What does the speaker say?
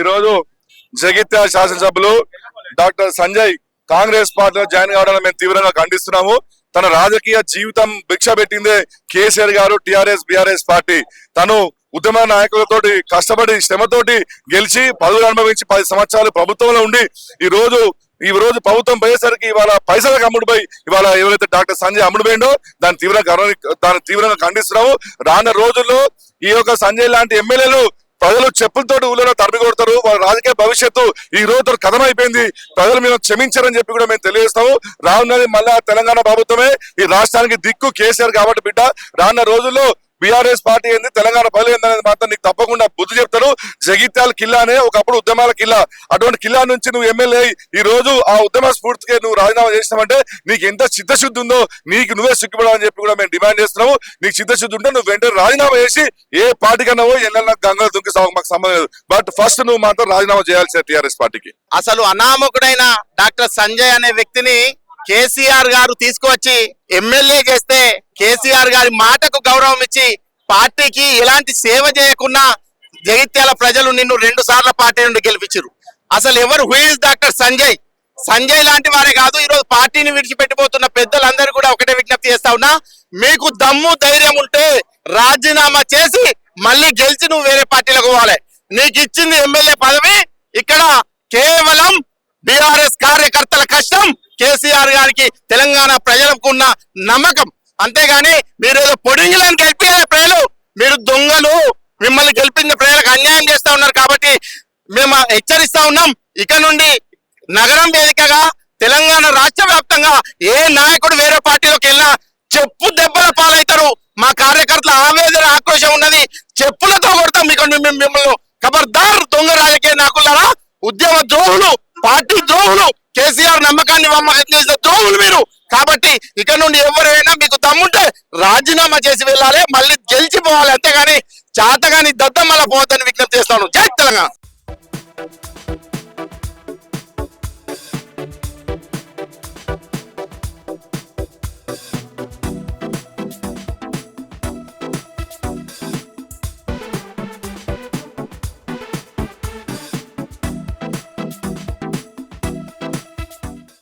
ఈరోజు జగిత్యాల శాసనసభ్యులు డాక్టర్ సంజయ్ కాంగ్రెస్ పార్టీలో జాయిన్ కావడం మేము తీవ్రంగా ఖండిస్తున్నాము. తన రాజకీయ జీవితం భిక్ష పెట్టిందే కేసీఆర్ గారు టిఆర్ఎస్ బిఆర్ఎస్ పార్టీ. తను ఉద్యమ నాయకులతోటి కష్టపడి శ్రమతోటి గెలిచి పదవులు అనుభవించి పది సంవత్సరాలు ప్రభుత్వంలో ఉండి ఈ రోజు ఈ రోజు ప్రభుత్వం పోయేసరికి ఇవాళ పైసలకు అమ్ముడుపోయి ఇవాళ ఎవరైతే డాక్టర్ సంజయ్ అమ్ముడుపోయిండో దాన్ని తీవ్రంగా గర్వ- దాన్ని తీవ్రంగా ఖండిస్తున్నాము రానున్న రోజుల్లో ఈ యొక్క సంజయ్ లాంటి ఎమ్మెల్యేలు ప్రజలు చెప్పులతోటి ఊళ్ళో తరిమి కొడతారు. వాళ్ళ రాజకీయ భవిష్యత్తు ఈ రోజు కథం అయిపోయింది ప్రజలు మేము క్షమించారని చెప్పి కూడా మేము తెలియజేస్తాము. రానున్నది మళ్ళా తెలంగాణ ప్రభుత్వమే. ఈ రాష్ట్రానికి దిక్కు కేసీఆర్ కాబట్టి బిడ్డ. రానున్న రోజుల్లో బీఆర్ఎస్ పార్టీ ఏంది? తెలంగాణ ప్రజలు ఏందనేది మాత్రం నీకు తప్పకుండా బుద్ధి చెప్తారు. జగిత్యాల కిల్లానే ఒకప్పుడు ఉద్యమాల కిల్లా. అటువంటి కిల్లా నుంచి నువ్వు ఎమ్మెల్యే ఈ రోజు ఆ ఉద్యమ స్ఫూర్తికి నువ్వు రాజీనామా చేసినావంటే నీకు ఎంత చిత్తశుద్ధి ఉందో నీకు నువ్వే సిగ్గుపడాలని చెప్పి కూడా మేము డిమాండ్ చేస్తున్నాము. నీకు చిత్తశుద్ధి ఉంటే నువ్వు వెంటనే రాజీనామా చేసి ఏ పార్టీ కన్నా ఎల్లన్నా గంగలు దుంకి సాగు మాకు సంబంధం లేదు. బట్ ఫస్ట్ నువ్వు మాత్రం రాజీనామా చేయాల్సిన టిఆర్ఎస్ పార్టీకి. అసలు అనామకుడైన డాక్టర్ సంజయ్ అనే వ్యక్తిని కేసీఆర్ గారు తీసుకువచ్చి ఎమ్మెల్యే చేస్తే కేసీఆర్ గారి మాటకు గౌరవం ఇచ్చి పార్టీకి ఎలాంటి సేవ చేయకుండా జగిత్యాల ప్రజలు నిన్ను రెండు సార్ల పార్టీ నుండి గెలిపించారు. అసలు ఎవరు హుయిజ్ డాక్టర్ సంజయ్? సంజయ్ లాంటి వారే కాదు ఈరోజు పార్టీని విడిచిపెట్టిపోతున్న పెద్దలందరూ కూడా ఒకటే విజ్ఞప్తి చేస్తా ఉన్నా మీకు దమ్ము ధైర్యం ఉంటే రాజీనామా చేసి మళ్ళీ గెలిచి నువ్వు వేరే పార్టీలకు పోవాలి. నీకు ఇచ్చింది ఎమ్మెల్యే పదవి ఇక్కడ కేవలం బీఆర్ఎస్ కార్యకర్తల కష్టం కేసీఆర్ గారికి తెలంగాణ ప్రజలకు ఉన్న నమ్మకం. అంతేగాని మీరు ఏదో పొడింగులను గెలిపేదే ప్రజలు? మీరు దొంగలు మిమ్మల్ని గెలిపించిన ప్రజలకు అన్యాయం చేస్తా ఉన్నారు కాబట్టి మేము హెచ్చరిస్తా ఉన్నాం. ఇక నుండి నగరం వేదికగా తెలంగాణ రాష్ట్ర వ్యాప్తంగా ఏ నాయకుడు వేరే పార్టీలోకి వెళ్ళినా చెప్పు దెబ్బల పాలవుతారు మా కార్యకర్తల ఆవేదన ఆక్రోశం ఉన్నది చెప్పులతో కొడతాం. మీకు మేము మిమ్మల్ని ఖబర్దార్ దొంగ రాజకీయ నాకులారా ఉద్యమ ద్రోహులు పార్టీ ద్రోహులు. కేసీఆర్ నమ్మకాన్ని వమ్మకం చేసిన ద్రోహులు మీరు. కాబట్టి ఇక నుండి ఎవరైనా మీకు తమ్ముంటే రాజీనామా చేసి వెళ్ళాలి మళ్ళీ గెలిచిపోవాలి అంతేగాని చాతగాని దద్దమ్మల పోవద్దని విజ్ఞప్తి చేస్తాను. జై తెలంగాణ.